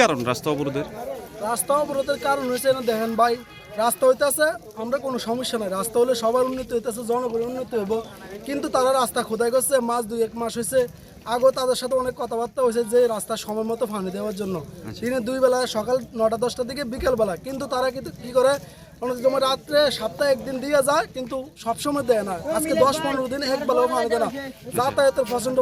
কারণ রাস্তা অবরোধের? রাস্তা অবরোধের কারণ হয়েছে না দেখেন ভাই রাস্তা হইতেছে আমরা কোনো সমস্যা নাই। রাস্তা হলে সবার উন্নতি হইতেছে জনগণের উন্নতি হইব। কিন্তু তারা রাস্তা খোদাই করছে মাস দুই এক মাস হয়েছে আগেও তাদের সাথে অনেক কথাবার্তা হয়েছে যে রাস্তা সময় মতো ফানি দেওয়ার জন্য। দিনে দুই বেলা সকাল নটা দশটার দিকে বিকেলবেলা। কিন্তু তারা কিন্তু কি করে অনেক রাত্রে সপ্তাহে একদিন দিয়ে যায় কিন্তু সবসময় দেয় না। আজকে দশ পনেরো দিন এক বেলাও পানি দেয় না। যাতায়াতের প্রচণ্ড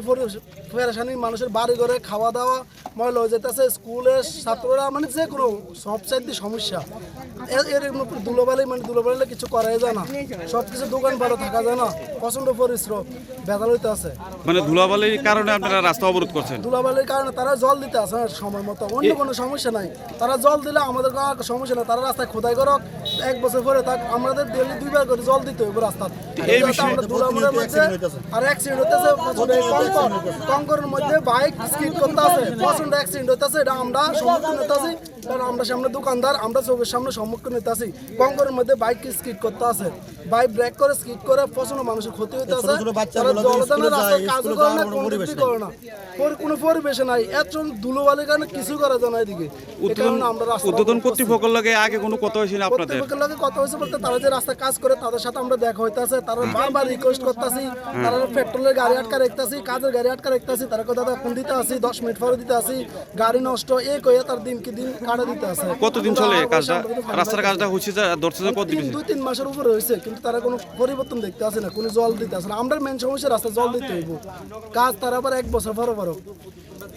ফেরাসানি মানুষের বাড়ি ঘরে খাওয়া দাওয়া ময়লা হয়ে যেতেছে স্কুলের ছাত্ররা মানে যে কোনো সব সাইডে সমস্যা। এর উপর দুলোবালি মানে দুলোবালিলে কিছু করাই যায় না। সব কিছু দোকান ভালো থাকা যায় না। প্রচণ্ড পরিশ্রম বেতাল হইতে আছে। মানে ধুলাবালির কারণে আপনারা রাস্তা অবরোধ করছেন? ধুলাবালির কারণে তারা জল দিতে আসে সময় মতো। অন্য কোনো সমস্যা নাই। তারা জল দিলে আমাদের সমস্যা নাই। তারা রাস্তায় খোদাই করক এক বছর পরে তাক আমাদের ডেলি দুইবার করে জল দিতে হবে রাস্তা। এই বিষয়ে আমরা ধুলাবালির মধ্যে আর অ্যাক্সিডেন্ট হতেছে কঙ্কর কঙ্করের মধ্যে বাইক স্কিড করতে আছে প্রচণ্ড অ্যাক্সিডেন্ট হতেছে এটা আমরা সমর্থন হতেছি কারণ আমরা সামনে দোকানদার আমরা চোখের সামনে সম্মুখীন হতেছি কঙ্করের মধ্যে বাইক স্কিড করতে আছে। বাইক ব্রেক করে স্কিড করে প্রচণ্ড মানুষের ক্ষতি হইতেছে ছোট ছোট বাচ্চাগুলো তারা জলদানের স্কুলে যায়, রাস্তায় কাজও করে না কোনো কোনো পরিবেশ কিছুই নাই। করে না। কোনো পরিবেশে নাই। এত ধুলোবালির কারণে কিছু করা যায় না এদিকে। উদ্বোধন কারণে আমরা রাস্তা উদ্বোধন অবরোধ করছি। কর্তৃপক্ষের লগে আগে কোনো কথা হয়েছিল আপনাদের? কর্তৃপক্ষের লগে কথা হয়েছে বলতে তারা যে রাস্তায় কাজ করে তাদের সাথে আমরা দেখা হইতাছে। তারা বারবার রিকোয়েস্ট করতেছি। তারা পেট্রোলের গাড়ি আটকা রাখতেছি কাজের গাড়ি আটকা রাখতেছি। তারা কথা দিতে আসি দশ মিনিট পরে দিতে আসি। গাড়ি নষ্ট। এই কইয়া তার দিন কি দিন আছে কতদিন চলে কাজটা? রাস্তার কাজটা হচ্ছে ধরছে কতদিন? দুই তিন মাসের উপরে হয়েছে কিন্তু তারা কোনো পরিবর্তন দেখতে আসে না কোনো জল দিতে আসে না। আমরা মেন সমস্যা রাস্তা জল দিতে হইব। কাজ তারা আবার এক বছর বড় পর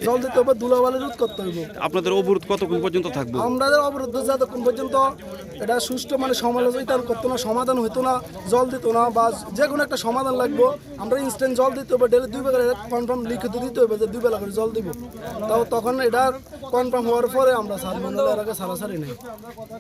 জল দিতে হবে ধুলাবালি রোধ করতে হবে আপনাদের অবরোধ কতক্ষণ পর্যন্ত থাকবে? আমাদের অবরোধ যতক্ষণ পর্যন্ত। এটা সুষ্ঠু মানে সমালোচনা করতো না সমাধান হইতো না জল দিত না বা যে কোনো একটা সমাধান লাগবে। আমরা ইনস্ট্যান্ট জল দিতে হবে ডেলি দুই বেলা কনফার্ম লিখিত দিতে হবে যে দুই বেলা করে জল দিব। তাও তখন এটা কনফার্ম হওয়ার পরে আমরা সার মনে এর আগে সারাসারি নেই।